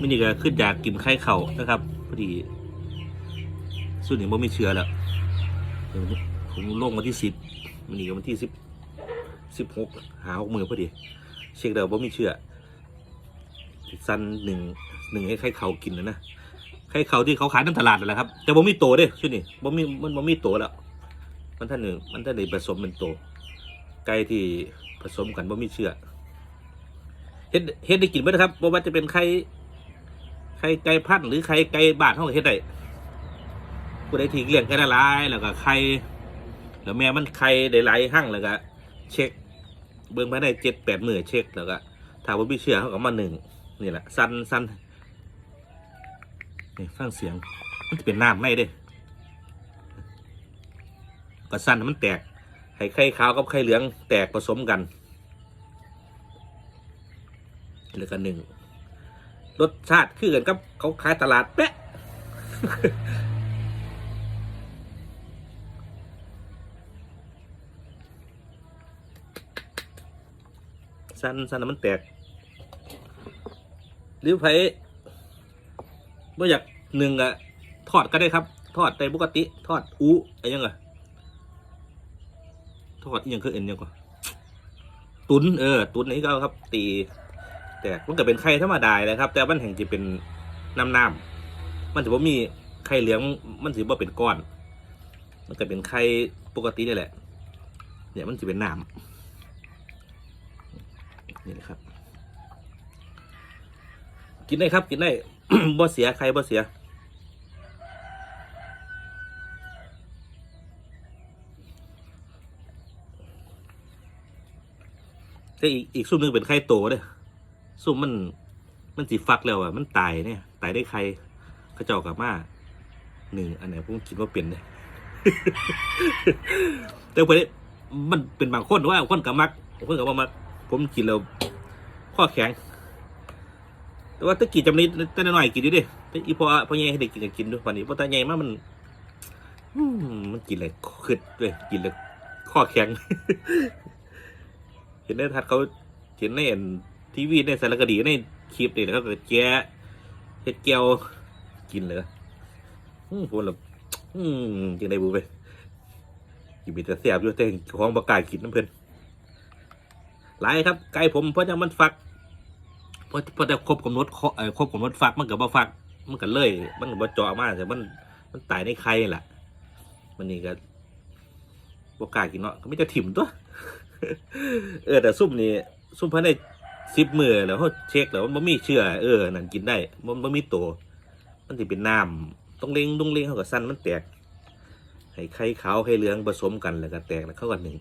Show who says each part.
Speaker 1: มินี่ก็ขึ้นอยากกินไข่เข่านะครับพอดีส่วนนี้ผมไม่เชื่อแล้วผมลงวันที่สิบมินี่ก็วันที่สิบสิบหกหาหกมือพอดี เช็คเดี๋ยวผมไม่เชื่อสั้นหนึ่งหนึ่งให้ไข่เข่ากินนะนะไข่เข่าที่เขาขายในตลาดนั่นแหละครับ แต่ผมมีโตเด้ช่วงนี้ผมมีมันผมมีโตแล้วมันท่านหนึ่งมันท่านหนึ่งผสมเป็นโตไก่ที่ผสมกันบ่มีเชื่อเฮ็ดเฮ็ดได้กินไหมนะครับบ่ว่าจะเป็นไข่ ไข่ไก่พันหรือไข่ไก่บาทเท่ากับเฮ็ดได้ผู้ใดที่เลี้ยงไก่ละลายแล้วก็ไข่แล้วแม่มันไข่ได้หลายหั่งแล้วก็เช็ค เบิ่งภายในเจ็ดแปดหมือเช็คแล้วก็ถ้าบ่มีเชื่อเขาก็มาหนึ่งนี่แหละสั้นสั้นนี่ฟังเสียงมันจะเป็นน้ำไม่เด้ก็สั้นมันแตกให้ไข่ขาวกับไข่เหลืองแตกผสมกันแล้วก็หนึ่ง รสชาติคือกันกับเขาขายตลาดเป๊ะสันสันมันแตก หรือไผบ่อยากหนึ่งอะทอดก็ได้ครับ ทอดแต่ปกติ ทอดอู้อะไรยังไงทอดอหยังคือเอ็นยังก่อนตุนเออ ตุนนี้ก็ครับ ตี แต่มันก็เป็นไข่ธรรมดาเลยครับ แต่มันแห่งจะเป็นน้ำน้ำมันถือว่ามีไข่เหลืองมันถือว่าเป็นก้อน มันก็เป็นไข่ปกตินี่แหละ เนี่ยมันจะเป็นน้ำนี่แหละครับ กินได้ครับ กินได้บ่เสียใครบ่เสียแต่อีกอีกซุ่มหนึงเป็นไข่โตเด้อ ซุ่มมัน มันสีฟักแล้วอะ มันตายเนี่ย ตายได้ไข่เขาเจ้ากับมาหนึ่งอันไหนผมคิดว่าเป็นเนี่ยแต่พอดีมันเป็นบางคนว่าคนกับมักคนกับว่ามักผมกินแล้วข้อแข็ง แต่ว่าตะกี้จำนี้แต่น้อยกินอยู่ดิอีพอพอใหญ่ให้เด็กกินก็กินด้วยวันนี้พอตาใหญ่มากมันมันกินอะไรขึ้นเลยกินเลยข้อแข็ง เห็นในทัดเขาเห็นในเอ็น ทีวีในสารคดีในคลิปนี่แล้วก็แกะเฮ็ดแก้วกินเลยอืมพูดแล้วอืมจังได้บูไปกินมีแต่เสียบอยู่แต่ของประกาศกินน้ำเพลินหลายครับไก่ผมเพราะจะมันฟักเพราะเพราะแต่ครบกำหนดครบกำหนดฟักมันก็บ่ฟัก มันก็เลย มันก็บ่จาะมาแต่มันมันตายในไข่แหละมันนี่ก็บ่กล้ากินเนาะก็ไม่จะถิ่มตัวเออแต่ซุ่มนี่ซุ่มภายใน สิบมือแล้วเขาเช็คแล้วมันบ่มีเชื่อเออนั่นกินได้มันบ่มีตัวมันจะเป็นน้ำต้องเล็งต้องเล็งเขากับสั้นมันแตกให้ไข่ขาวไข่เหลืองผสมกันแล้วก็แตกแล้วเข้ากันหนึ่ง